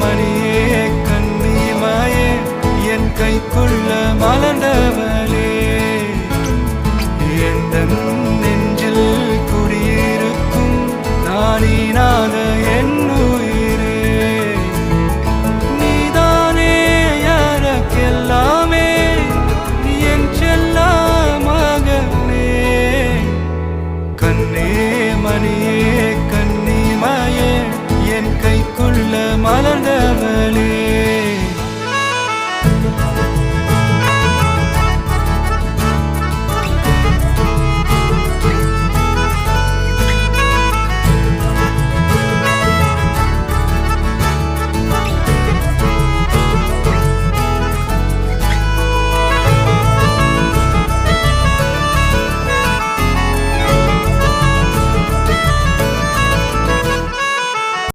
மணியே கண்ணிமாயே என் கைக்குள்ள மலர்ந்தவளே. எந்த நெஞ்சில் குடியிருக்கும் நானினாத என் உயிரே. நீதானே யாருக்கெல்லாமே என் செல்ல மகனே. கண்ணே மணியே